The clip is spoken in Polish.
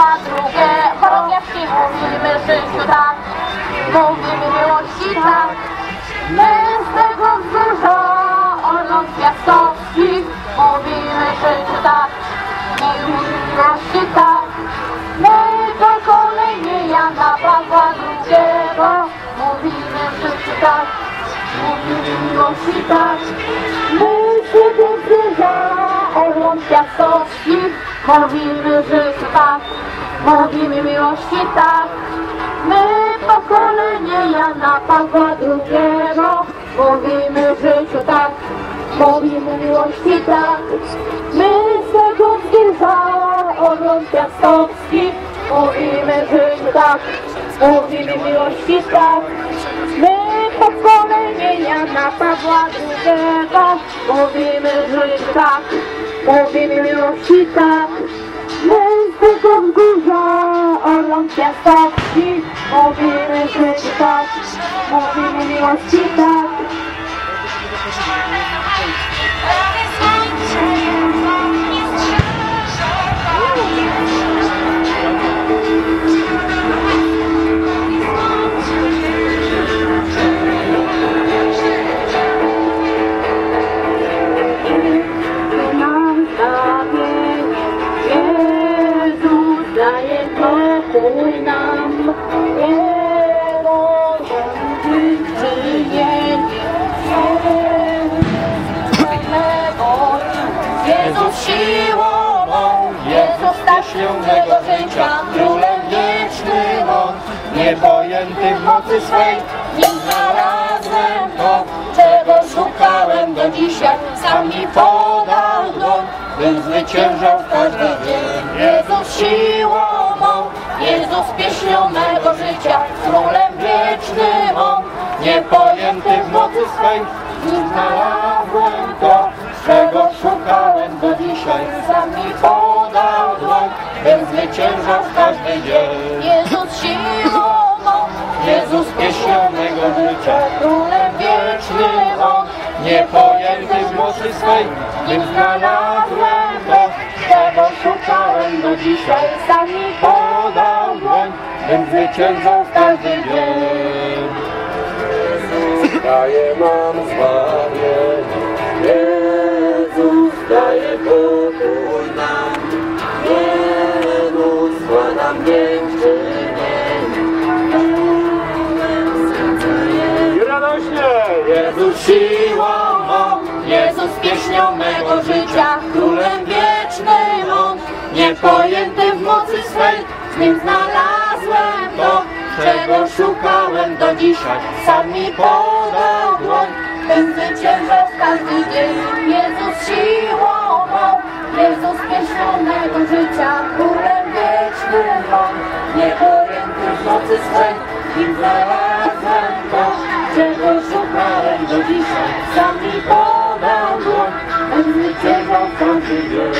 II Chorągiewki mówimy życiu tak. Mówimy miłości tak. My z tego wzgórza Orląt Piastowskich Mówimy życiu tak. Mówimy miłości tak. My pokolenie Mówimy miłości My z tego wzgórza Orląt Piastowskich Mówimy życiu tak Mówimy miłości tak. My pokolenie Jana Pawła II Mówimy życiu tak Mówimy miłości tak. My z tego wzgórza Orląt Piastowskich Mówimy życiu tak Mówimy miłości tak My pokolenie Jana Pawła II Mówimy życiu tak Mówimy miłości tak My z tego wzgórza Orląt Piastowskich Mówimy życiu tak Mówimy miłości tak pokój nam, rozumiem czynienie. Jezus siłą mą, Jezus Świątego życia, królem wiecznym on, niepojęty w mocy swej, nim znalazłem to, czego szukałem do dzisiaj, sam mi podał dłoń, bym zwyciężał w każdy dzień. Jezus siłą Jezus pieśnią mego życia, królem wiecznym on, niepojęty w mocy swej, nim znalazłem to, czego szukałem do dzisiaj, sam mi podał dłoń, bym zwyciężał w każdy dzień. Jezus siłą mą, Jezus pieśnią mego życia, królem wiecznym on, niepojęty z mocy swej, bym znalazłem to, czego szukałem do dzisiaj, sam mi podał dłoń, bym zwyciężał w każdy dzień. Jezus daje nam zbawienie, Jezus daje pokój nam, Jezus nam dziękczynienie. I radośnie! Jezus siłą mą, Jezus pieśnią mego życia, królem wiecznym on, niepojęty w mocy swej, z nim znalazłem to, czego szukałem do dzisiaj. Sam mi podał dłoń, ten zwyciężał w każdy dzień. Jezus siłą mą, Jezus pieśnionego życia, królem wiecznym on. Nie orientuj w nocy strzeń, i znalazłem to, czego szukałem do dzisiaj. Sam mi podał dłoń, ten zwyciężał w każdy dzień.